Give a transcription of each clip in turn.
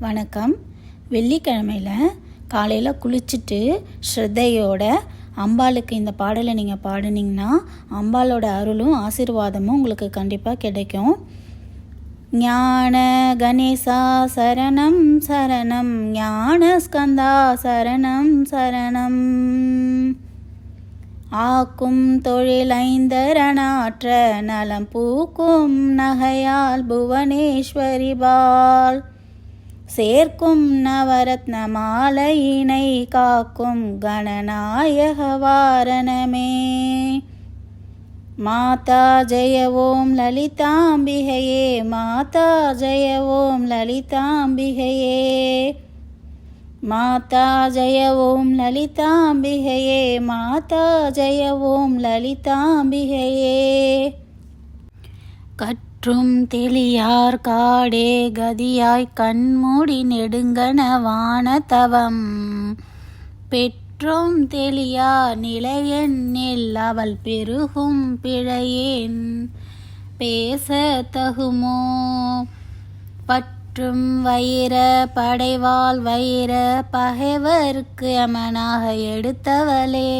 வணக்கம். வெள்ளிக்கிழமையில் காலையில் குளிச்சுட்டு ஸ்ரத்தையோட அம்பாளுக்கு இந்த பாடலை நீங்கள் பாடுனீங்கன்னா அம்பாளோட அருளும் ஆசீர்வாதமும் உங்களுக்கு கண்டிப்பாக கிடைக்கும். ஞான கணேசா சரணம் சரணம். ஞான ஸ்கந்தா சரணம் சரணம். ஆக்கும் தொழிலைந்தரணாற்ற நலம் பூக்கும் நகையால் புவனேஸ்வரி பால். சேர்க்கும் நவரத்ன மாலையினை காக்கும் கணநாயக வாரணமே. மாதா ஜெய ஓம் லலிதாம்பிகையே மாதா ஜெய ஓம் லலிதாம்பிகையே. மாதா ஜெய ஓம் லலிதாம்பிகையே மாதா ஜெய ஓம் லலிதாம்பிகையே. கற்றும் தெளியார் காடே கதியாய் கண்மூடி நெடுங்கன வானதவம். பெற்றும் தெளியா நிலையெண்ணில் அவள் பெருகும் பிழையேன். பேச தகுமோ? பற்றும் வைர படைவாள் வைர பகைவர்க்கு அமனாக எடுத்தவளே.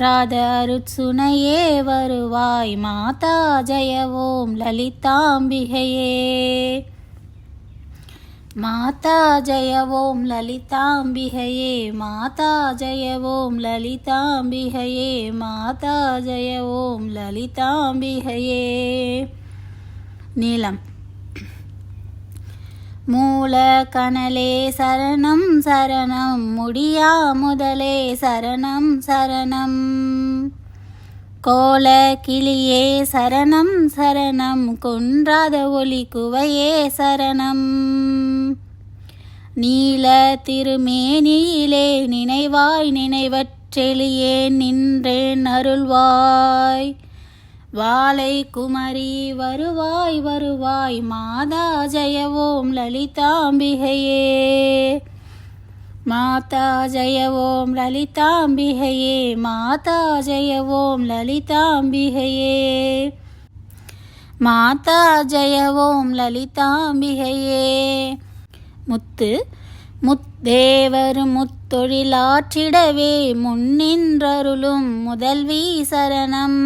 வற்றாத அருட்சுனையே வருவாய். மாதா ஜெய ஓம் லலிதாம்பிகையே. மாதா ஜெய ஓம் லலிதாம்பிகையே. மாதா ஜெய ஓம் லலிதாம்பிகையே. மாதா ஜெய ஓம் லலிதாம்பிகையே. நீலம் மூல கனலே சரணம் சரணம். முடியா முதலே சரணம் சரணம். கோல கிளியே சரணம் சரணம். கொன்றாத ஒளி குவையே சரணம். நீல திருமேனியிலே நினைவாய் நினைவற்றெளியே நின்றேன் அருள்வாய். வாலை குமரி வருவாய் வருவாய் மாதா ஜெய ஓம் லலிதாம்பிகையே. மாதா ஜெய ஓம் லலிதாம்பிகையே மாதா ஜெய ஓம் லலிதாம்பிகையே. மாதா ஜெய ஓம் லலிதாம்பிகையே. முத்து முத்தேவர் முத்தொழிலாற்றிடவே முன்னின்றருளும் முதல்வி சரணம்.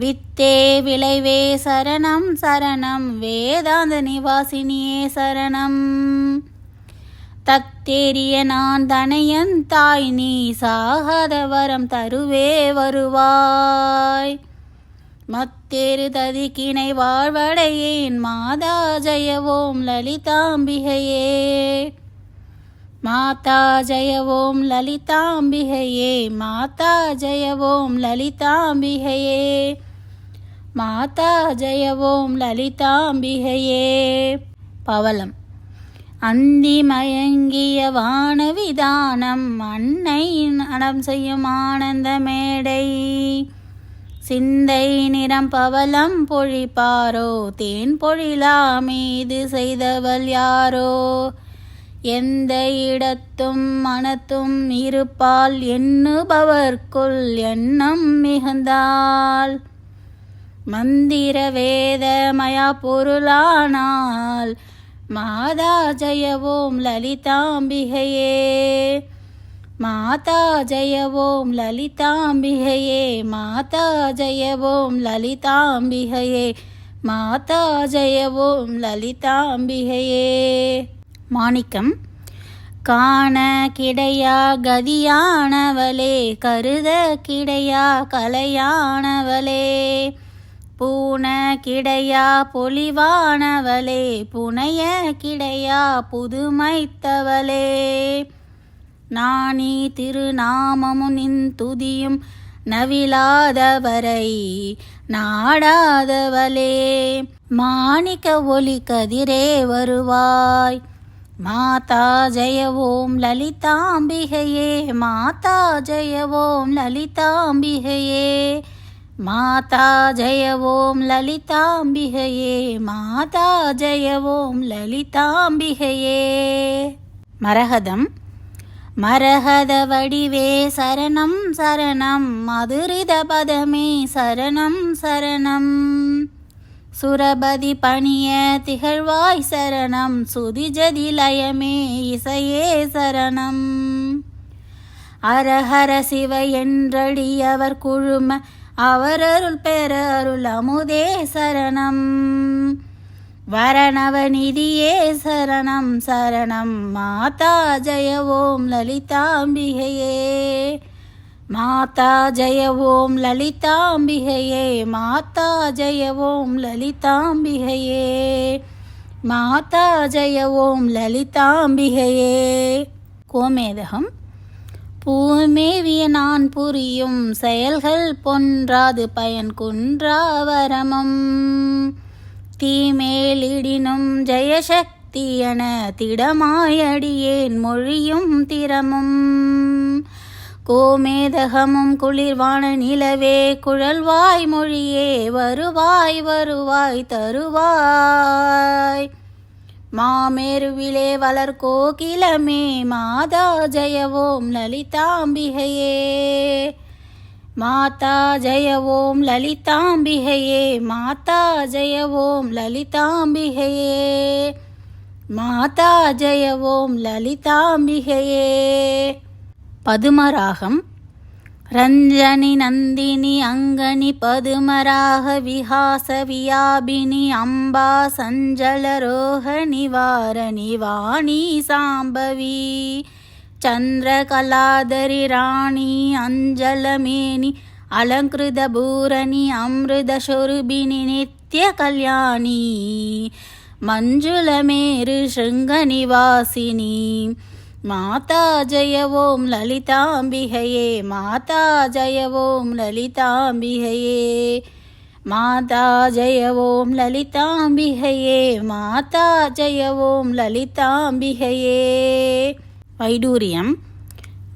வித்தே விளைவே சரணம் சரணம். வேதாந்த நிவாசினியே சரணம். தத்தேரிய நான் தனையன் தாய் நீ சாகாத வரம் தருவே வருவாய். மத்தேரு ததிக்கினை வாழ்வடையேன் மாதா ஜெய ஓம் லலிதாம்பிகையே. மாதா ஜெயவோம் ஓம் லலிதாம்பிகையே மாதா ஜெயவோம் ஓம் லலிதாம்பிகையே. மாதா ஜெய ஓம் லலிதாம்பிகையே. பவலம் அந்தி மயங்கிய வானவிதானம் அன்னை நடம் செய்யும் ஆனந்த மேடை. சிந்தை நிறம் பவலம் பொழிப்பாரோ தேன் பொழிலா மீது செய்தவள் யாரோ? எந்த இடத்தும் மனத்தும் இருப்பால் எண்ணுபவர்க்குள் எண்ணம் மிகுந்தாள் மந்திர வேதமயா பொருளானால் மாதா ஜெய ஓம் லலிதாம்பிகையே. மாதா ஜெய ஓம் லலிதாம்பிகையே மாதா ஜெய ஓம் லலிதாம்பிகையே மாதா ஜெய ஓம் லலிதாம்பிகையே. மாணிக்கம் காண கிடையா கதியானவளே கருத கிடையா கலையானவளே. பூன கிடையா பொலிவானவளே புனைய கிடையா புதுமைத்தவளே. நாணி திருநாமமும் நின் துதியும் நவிலாதவரை நாடாதவளே. மாணிக்க ஒளி கதிரே வருவாய். மாதா ஜெயவோம் ஓம் லலிதாம்பிகையே மாதா ஜெயவோம் ஓம் லலிதாம்பிகையே. மாதா ஜெய ஓம் லலிதாம்பிகையே மாதா ஜெய ஓம் லலிதாம்பிகையே. மரகதம் மரகத வடிவே சரணம் சரணம். மதுரித பதமே சரணம் சரணம். சுரபதி பணிய திகழ்வாய் சரணம். சுதிஜதி லயமே இசையே சரணம். அரஹர சிவ என்றடியவர் குழும அவர் அருள் பெற அமுதே சரணம். வரணவநிதியே சரணம். சரணம் மாதா ஜய ஓம் லலிதாம்பிகையே. மாதா ஜய ஓம் லலிதாம்பிகையே. மாதா ஜய ஓம் லலிதாம்பிகையே. மாதா ஜய ஓம் லலிதாம்பிகையே. கோமேதகம் பூமேவிய நான் புரியும் செயல்கள் பொன்றாது பயன் குன்றாவரமம். தீமேலிடினும் ஜெயசக்தி என திடமாயடியேன் மொழியும் திறமும். கோமேதகமும் குளிர்வான நிலவே குழல்வாய் மொழியே வருவாய் வருவாய் தருவாய். மாமேருவிலே வளர் கோகிலமே மாதா ஜெய ஓம் லலிதாம்பிகையே. மாதா ஜெய ஓம் லலிதாம்பிகையே மாதா ஜெய ஓம் லலிதாம்பிகையே. மாதா ஜெய ஓம் லலிதாம்பிகையே. பதுமராகம் ரஞ்சனி நந்தினி அங்கனி பதுமராக விஹாச வியாபினி அம்பா சஞ்சலரோக நிவாரணி வாணி சாம்பவி சந்திரகலாதரி ராணி அஞ்சலமேனி அலங்கிருத பூரணி அமிர்த சொருபினி மாதா ஜெயவோம் லலிதாம்பிகையே மாதா ஜெயவோம் லலிதாம்பிகையே. மாதா ஜெயவோம் லலிதாம்பிகையே மாதா ஜெயவோம் லலிதாம்பிகையே. வைடூரியம்.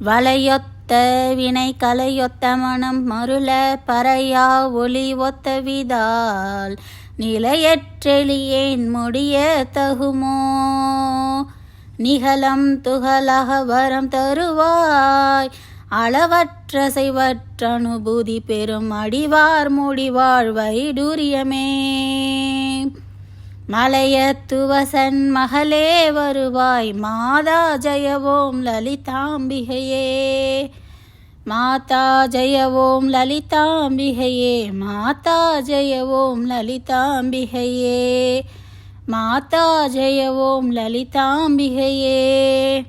வலையொத்த வினை கலையொத்த மனம் மருள பறையா ஒளி ஒத்த விதால் நிலையற்றெளியேன் முடிய தகுமோ? நிகலம் துகலக வரம் தருவாய். அளவற்ற செய்வற்ற அனுபூதி பெறும் அடிவார் முடிவாழ் வைடூரியமே. மலையத்துவசன் மகளே வருவாய் மாதா ஜெயவோம் லலிதாம்பிகையே. மாதா ஜெயவோம் லலிதாம்பிகையே மாதா ஜெயவோம் லலிதாம்பிகையே. மாதா ஜெயவோம் லலிதாம்பிகையே.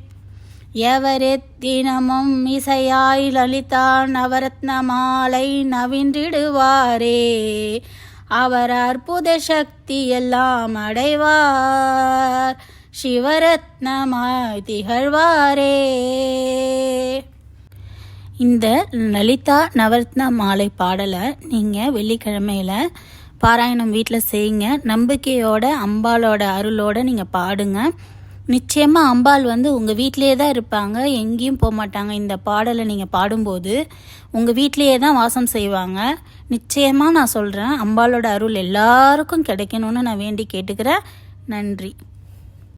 எவரெத்தினமும் இசையாய் லலிதா நவரத்ன மாலை நவின்றிடுவாரே அவர் அற்புத சக்தி எல்லாம் அடைவார். சிவரத்னமாய் திகழ்வாரே. இந்த லலிதா நவரத்ன மாலை பாடலை நீங்கள் வெள்ளிக்கிழமையில் பாராயணம் வீட்டில் செய்யுங்க. நம்பிக்கையோட அம்பாலோட அருளோட நீங்கள் பாடுங்க. நிச்சயமாக அம்பாள் வந்து உங்கள் வீட்டிலே தான் இருப்பாங்க. எங்கேயும் போக மாட்டாங்க. இந்த பாடலை நீங்கள் பாடும்போது உங்கள் வீட்டிலேயே தான் வாசம் செய்வாங்க. நிச்சயமாக நான் சொல்கிறேன் அம்பாலோட அருள் எல்லாருக்கும் கிடைக்கணும்னு நான் வேண்டி கேட்டுக்கிறேன். நன்றி.